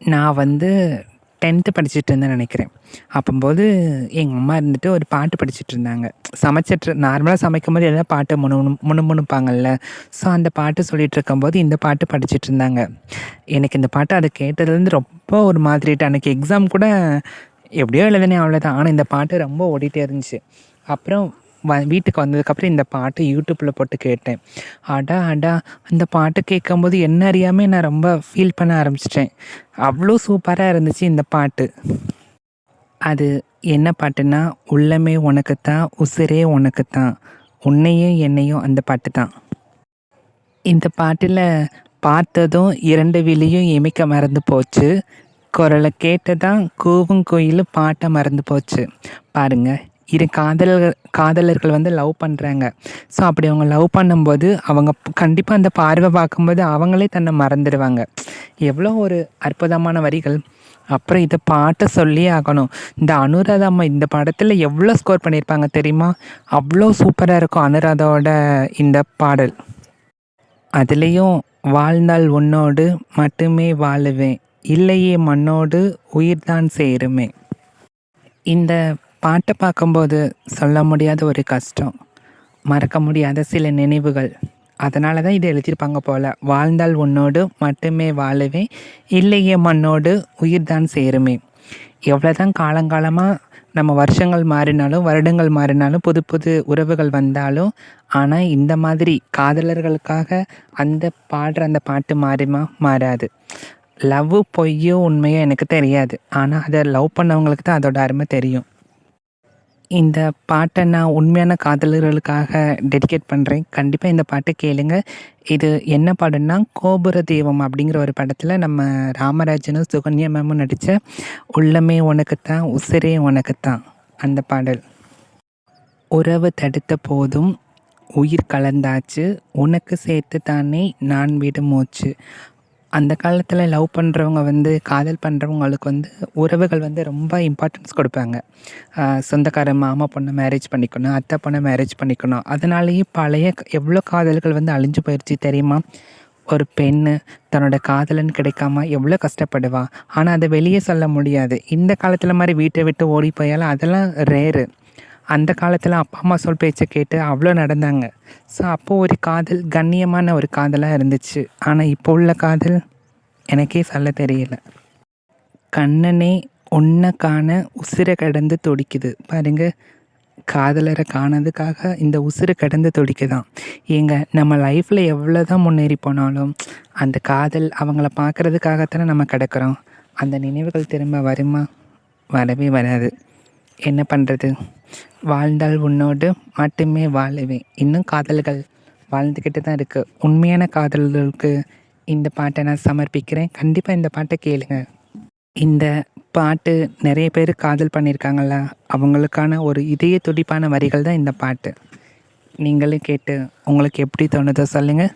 நான் வந்து டென்த்து படிச்சுட்டு இருந்தேன் நினைக்கிறேன். அப்போம்போது எங்கள் அம்மா இருந்துட்டு ஒரு பாட்டு படிச்சுட்டு இருந்தாங்க சமைச்சிட்டு நார்மலாக சமைக்கும் போது எதாவது பாட்டு முணு முணு முணுமுணுப்பாங்கல்ல ஸோ அந்த பாட்டு சொல்லிட்டு இருக்கும்போது இந்த பாட்டு படிச்சுட்டு இருந்தாங்க எனக்கு இந்த பாட்டு அதை கேட்டதுலேருந்து ரொம்ப ஒரு மாதிரி அன்றைக்கி எக்ஸாம் கூட எப்படியோ எழுதினேன் அவ்வளோதான் ஆனால் இந்த பாட்டு ரொம்ப ஓடிட்டே இருந்துச்சு. அப்புறம் வ வீட்டுக்கு வந்ததுக்கப்புறம் இந்த பாட்டு யூடியூப்பில் போட்டு கேட்டேன். அடா அடா அந்த பாட்டு கேட்கும்போது என்ன அறியாமல் நான் ரொம்ப ஃபீல் பண்ண ஆரம்பிச்சிட்டேன். அவ்வளோ சூப்பராக இருந்துச்சு இந்த பாட்டு. அது என்ன பாட்டுன்னா உள்ளமே உனக்குத்தான் உசிரே உனக்குத்தான் உன்னையும் என்னையும் அந்த பாட்டு தான். இந்த பாட்டில் பார்த்ததும் இரண்டு விழியும் இமைக்க மறந்து போச்சு. குரலை கேட்டதான் கூவும் கோயிலும் பாட்டை மறந்து போச்சு. பாருங்கள் இரு காதலர்கள் காதலர்கள் வந்து லவ் பண்ணுறாங்க ஸோ அப்படி அவங்க லவ் பண்ணும்போது அவங்க கண்டிப்பாக அந்த பார்வை பார்க்கும்போது அவங்களே தன்னை மறந்துடுவாங்க. எவ்வளோ ஒரு அற்புதமான வரிகள். அப்புறம் இதை பாட்டை சொல்லியே ஆகணும். இந்த அனுராதா அம்மா இந்த படத்தில் எவ்வளோ ஸ்கோர் பண்ணியிருப்பாங்க தெரியுமா? அவ்வளோ சூப்பராக இருக்கும் அனுராதாவோட இந்த பாடல். அதுலேயும் வாழ்நாள் உன்னோடு மட்டுமே வாழுவேன். இல்லையே மண்ணோடு உயிர்தான் சேருமே. இந்த பாட்டை பார்க்கும்போது சொல்ல முடியாத ஒரு கஷ்டம் மறக்க முடியாத சில நினைவுகள். அதனால தான் இதை எழுதியிருப்பாங்க போல் வாழ்ந்தால் உன்னோடு மட்டுமே வாழவே இல்லையே மண்ணோடு உயிர் தான் சேருமே. எவ்வளோ தான் காலங்காலமாக நம்ம வருஷங்கள் மாறினாலும் வருடங்கள் மாறினாலும் புது புது உறவுகள் வந்தாலும் ஆனால் இந்த மாதிரி காதலர்களுக்காக அந்த பாடுற அந்த பாட்டு மாறுமா மாறாது. லவ் பொய்யோ உண்மையோ எனக்கு தெரியாது. ஆனால் அதை லவ் பண்ணவங்களுக்கு தான் அதோட அருமை தெரியும். இந்த பாட்டை நான் உண்மையான காதலர்களுக்காக டெடிகேட் பண்ணுறேன் கண்டிப்பாக இந்த பாட்டை கேளுங்க. இது என்ன பாடல்னா கோபுர தெய்வம் அப்படிங்கிற ஒரு படத்தில் நம்ம ராமராஜனும் சுகன்யா மேமும் நடித்த உள்ளமே உனக்குத்தான் உசிரே உனக்குத்தான் அந்த பாடல். உறவு தடுத்த போதும் உயிர் கலந்தாச்சு உனக்கு சேர்த்து தானே நான் விடு மூச்சு. அந்த காலத்தில் லவ் பண்ணுறவங்க வந்து காதல் பண்ணுறவங்களுக்கு வந்து உறவுகள் வந்து ரொம்ப இம்பார்ட்டன்ஸ் கொடுப்பாங்க. சொந்தக்கார மாமா பொண்ணை மேரேஜ் பண்ணிக்கணும் அத்தை பொண்ணை மேரேஜ் பண்ணிக்கணும். அதனாலேயே பழைய எவ்வளோ காதல்கள் வந்து அழிஞ்சு போயிடுச்சு தெரியுமா? ஒரு பெண் தன்னோட காதலன் கிடைக்காம எவ்வளோ கஷ்டப்படுவா? ஆனால் அதை வெளியே சொல்ல முடியாது. இந்த காலத்தில் மாதிரி வீட்டை விட்டு ஓடி போயாலும் அதெல்லாம் ரேரு அந்த காலத்தில் அப்பா அம்மா சொல் பேச்சை கேட்டு அவ்வளோ நடந்தாங்க. ஸோ அப்போது ஒரு காதல் கண்ணியமான ஒரு காதலாக இருந்துச்சு. ஆனால் இப்போ உள்ள காதல் எனக்கே சொல்ல தெரியல. கண்ணனே உன்னை காண உசிரை கடந்து துடிக்குது. பாருங்க காதலரை காணதுக்காக இந்த உசிரை கடந்து துடிக்குதான். ஏங்க நம்ம லைஃப்பில் எவ்வளோ தான் முன்னேறி போனாலும் அந்த காதல் அவங்கள பார்க்குறதுக்காகத்தானே நம்ம கிடக்கிறோம். அந்த நினைவுகள் திரும்ப வருமா? வரவே வராது. என்ன பண்ணுறது வாழ்ந்தால் உன்னோடு மட்டுமே வாழுவேன் இன்னும் காதல்கள் வாழ்ந்துக்கிட்டு தான் இருக்குது உண்மையான காதல்களுக்கு இந்த பாட்டை நான் சமர்ப்பிக்கிறேன். கண்டிப்பாக இந்த பாட்டை கேளுங்க. இந்த பாட்டு நிறைய பேர் காதல் பண்ணியிருக்காங்கள அவங்களுக்கான ஒரு இதய துடிப்பான வரிகள் தான் இந்த பாட்டு. நீங்களும் கேட்டு உங்களுக்கு எப்படி தோணுதோ சொல்லுங்கள்